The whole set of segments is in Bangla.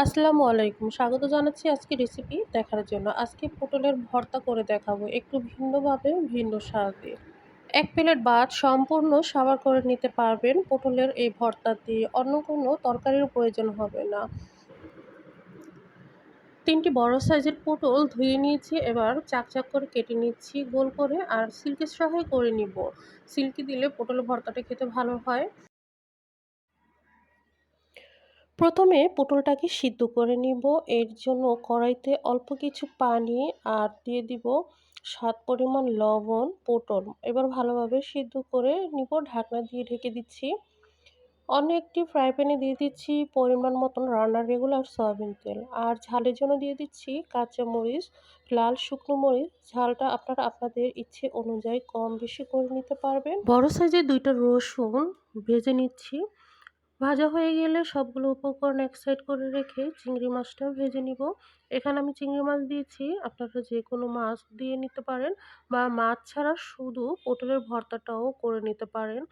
আসসালামু আলাইকুম। স্বাগত জানাচ্ছি আজকে রেসিপি দেখার জন্য। আজকে পটলের ভর্তা করে দেখাবো একটু ভিন্নভাবে ভিন্ন স্বাদে এক প্লেট ভাত সম্পূর্ণ সাবার করে নিতে পারবেন পটলের এই ভর্তা দিয়ে। অন্য কোনো তরকারির প্রয়োজন হবে না। তিনটি বড় সাইজের পটল ধুয়ে নিয়েছি, এবার চাকচাক করে কেটে নিচ্ছি, গোল করে, আর সিল্কের সহায় করে নিব। সিল্কি দিলে পটলের ভর্তাটা খেতে ভালো হয়। প্রথমে পটলটাকে সিদ্ধ করে নিব। এর জন্য কড়াইতে অল্প কিছু পানি আর দিয়ে দিব স্বাদ পরিমাণ লবণ, পটল। এবার ভালোভাবে সিদ্ধ করে নিব, ঢাকনা দিয়ে ঢেকে দিচ্ছি। অন্য একটি ফ্রাই প্যানে দিয়ে দিচ্ছি পরিমাণ মতন রান্নার রেগুলার সয়াবিন তেল। আর ঝালের জন্য দিয়ে দিচ্ছি কাঁচা মরিচ লাল শুকনো মরিচ। ঝালটা আপনারা আপনাদের ইচ্ছে অনুযায়ী কম বেশি করে নিতে পারবেন। বড় সাইজের দুইটা রসুন ভেজে নিচ্ছি। ভাজা হয়ে গেলে সবগুলো উপকরণ এক সাইড করে রেখে চিংড়ি মাছটাও ভেজে নিব। এখানে আমি চিংড়ি মাছ দিয়েছি, আপনারা যে কোনো মাছ দিয়ে নিতে পারেন বা মাছ ছাড়া শুধু পটলের ভর্তাটাও করে নিতে পারেন।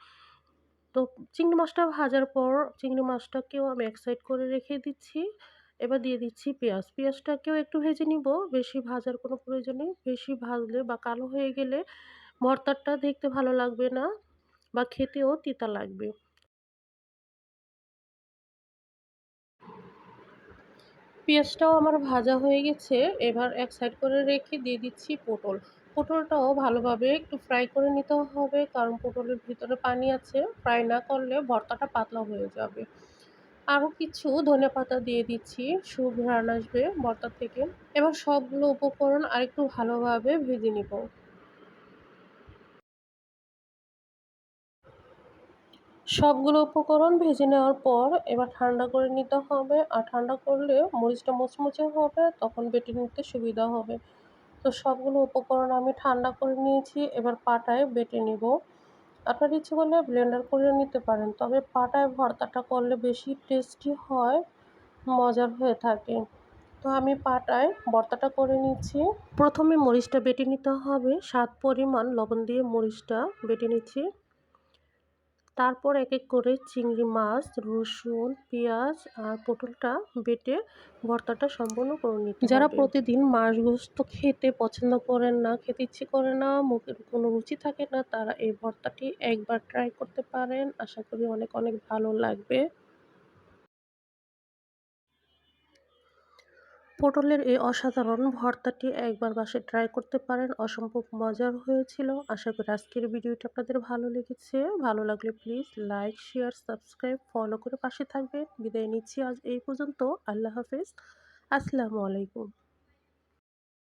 তো চিংড়ি মাছটা ভাজার পর চিংড়ি মাছটাকেও আমি এক সাইড করে রেখে দিচ্ছি। এবার দিয়ে দিচ্ছি পেঁয়াজ। পেঁয়াজটাকেও একটু ভেজে নিব, বেশি ভাজার কোনো প্রয়োজন নেই। বেশি ভাজলে বা কালো হয়ে গেলে ভর্তাটা দেখতে ভালো লাগবে না বা খেতেও তিতা লাগবে। পেঁয়াজটাও আমার ভাজা হয়ে গেছে। এবার এক সাইড করে রেখে দিয়ে দিচ্ছি পটল। পটলটাও ভালোভাবে একটু ফ্রাই করে নিতে হবে, কারণ পটলের ভিতরে পানি আছে। ফ্রাই না করলে ভর্তাটা পাতলা হয়ে যাবে। আরও কিছু ধনে পাতা দিয়ে দিচ্ছি সুঘ্রাণ আসবে ভর্তা থেকে। এবার সবগুলো উপকরণ আরেকটু ভালোভাবে ভেজে নিব। সবগুলো উপকরণ ভেজে নেওয়ার পর এবার ঠান্ডা করে নিতে হবে আর ঠান্ডা করলে মরিচটা মুচমুচে হবে, তখন বেটে নিতে সুবিধা হবে। তো সবগুলো উপকরণ আমি ঠান্ডা করে নিয়েছি, এবার পাটায় বেটে নিব। আপনার ইচ্ছে করলে ব্লেন্ডার করে নিতে পারেন, তবে পাটায় ভর্তাটা করলে বেশি টেস্টি হয়, মজার হয়ে থাকে। তো আমি পাটায় ভর্তাটা করে নিচ্ছি। প্রথমে মরিচটা বেটে নিতে হবে, স্বাদ পরিমাণ লবণ দিয়ে মরিচটা বেটে নিচ্ছি। তারপর এক এক করে চিংড়ি মাছ রসুন পেঁয়াজ আর পটলটা বেটে ভর্তাটা সম্পূর্ণ করে নিতে যারা প্রতিদিন মাছ গোস্ত খেতে পছন্দ করেন না খেতে ইচ্ছে করে না মুখের কোনো রুচি থাকে না তারা এই ভর্তাটি একবার ট্রাই করতে পারেন। আশা করি অনেক অনেক ভালো লাগবে। পটলের এই অসাধারণ ভর্তাটি একবার বাসে ট্রাই করতে পারেন। অসম্ভব মজার হয়েছিল। আশা করি আজকের ভিডিওটি আপনাদের ভালো লেগেছে। ভালো লাগলে please like share subscribe follow করে পাশে থাকবেন। বিদায় নিচ্ছি আজ এই পর্যন্ত। আল্লাহ হাফেজ। আসসালামু আলাইকুম।